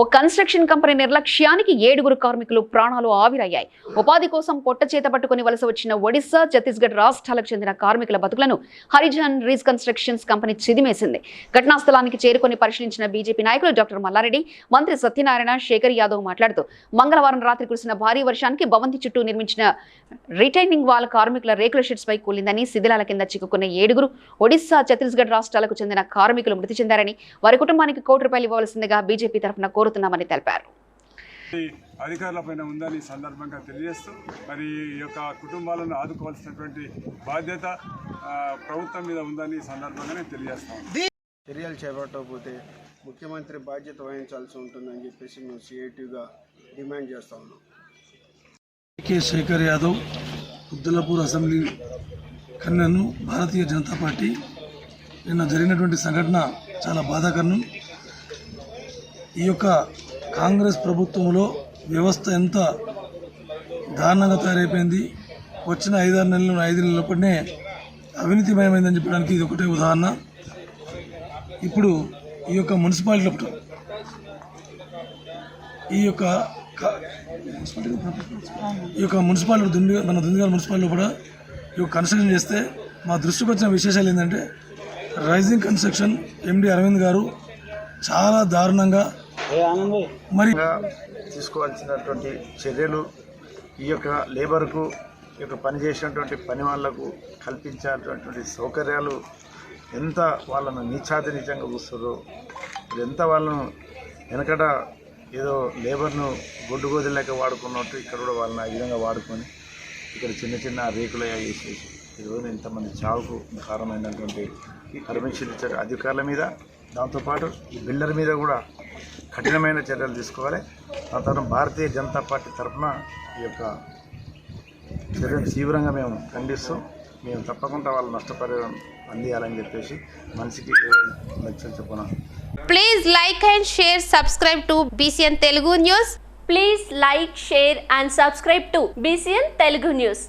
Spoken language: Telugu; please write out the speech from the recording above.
ఓ కన్స్ట్రక్షన్ కంపెనీ నిర్లక్ష్యానికి ఏడుగురు కార్మికులు ప్రాణాలు ఆవిరయ్యాయి. ఉపాధి కోసం పొట్ట చేత పట్టుకుని వలస వచ్చిన ఒడిశా ఛత్తీస్గఢ్ రాష్ట్రాలకు చెందిన కార్మికుల బతుకులను హరిజన్ రీజ్ కన్స్ట్రక్షన్స్ కంపెనీ చిదిమేసింది. ఘటనా స్థలానికి చేరుకొని పరిశీలించిన బీజేపీ నాయకులు డాక్టర్ మల్లారెడ్డి మంత్రి సత్యనారాయణ శేఖర్ యాదవ్ మాట్లాడుతూ మంగళవారం రాత్రి కురిసిన భారీ వర్షానికి భవంతి చుట్టూ నిర్మించిన రిటైనింగ్ వాల్ కార్మికుల రేకుల షెడ్స్ పై కూలిందని శిథిలాల కింద చిక్కుకున్న ఏడుగురు ఒడిశా ఛత్తీస్గఢ్ రాష్ట్రాలకు చెందిన కార్మికులు మృతి చెందారని వారి కుటుంబానికి కోటి రూపాయలు ఇవ్వవలసిందిగా బీజేపీ తరఫున కోరుతున్నామని తెలిపారు. అధికారుల పైన ఉందని సందర్భంగా తెలియజేస్తూ మరి ఈ యొక్క కుటుంబాలను ఆదుకోవాల్సినటువంటి బాధ్యత ప్రభుత్వం మీద ఉందని ఈ సందర్భంగా నేను తెలియజేస్తాను చర్యలు చేపట్టకపోతే ముఖ్యమంత్రి బాధ్యత వహించాల్సి ఉంటుందని చెప్పేసి మేము సిఐటిగా డిమాండ్ చేస్తా ఉన్నాం. కె శేఖర్ యాదవ్ ఉద్దలపూర్ అసెంబ్లీ కన్యను భారతీయ జనతా పార్టీ నిన్న జరిగినటువంటి సంఘటన చాలా బాధాకరణం ఈ యొక్క కాంగ్రెస్ ప్రభుత్వంలో వ్యవస్థ ఎంత దారుణంగా తయారైపోయింది వచ్చిన ఐదారు నెలలు ఐదు నెలలపటినే అవినీతిమయమైందని చెప్పడానికి ఇది ఒకటే ఉదాహరణ. ఇప్పుడు ఈ యొక్క మున్సిపాలిటీ ఈ యొక్క ఈ యొక్క మున్సిపాలిటీ దుండి మన దుందిగల్ మున్సిపాలిటీ కూడా ఈ యొక్క కన్స్ట్రక్షన్ చేస్తే మా దృష్టికి వచ్చిన విశేషాలు ఏంటంటే రైజింగ్ కన్స్ట్రక్షన్ ఎండి అరవింద్ గారు చాలా దారుణంగా మరి తీసుకోవాల్సినటువంటి చర్యలు ఈ యొక్క లేబర్కు ఈ యొక్క పని చేసినటువంటి పని వాళ్ళకు కల్పించేటటువంటి సౌకర్యాలు ఎంత వాళ్ళను నీచాతి నీచంగా కూస్తుర్రో ఎంత వాళ్ళను వెనకట ఏదో లేబర్ను గొడ్డు గోదలేక వాడుకున్నట్టు ఇక్కడ కూడా వాళ్ళని ఆ విధంగా వాడుకొని ఇక్కడ చిన్న చిన్న రేకులయ్యా వేసేసి ఈరోజు ఇంతమంది చావుకు కారణమైనటువంటి పర్మిషన్ ఇచ్చే అధికారుల మీద. దాంతోపాటు ఈ బిల్డర్ మీద కూడా కఠినమైన చర్యలు తీసుకోవాలి. ఆ తర్వాత భారతీయ జనతా పార్టీ తరఫున ఈ యొక్క చర్యను తీవ్రంగా మేము ఖండిస్తూ మేము తప్పకుండా వాళ్ళు నష్టపరిహారం అందియాలని చెప్పేసి మనిషికి లక్ష్యం చెప్పిన. Please like and share subscribe to BCN Telugu news please like share and subscribe to BCN Telugu news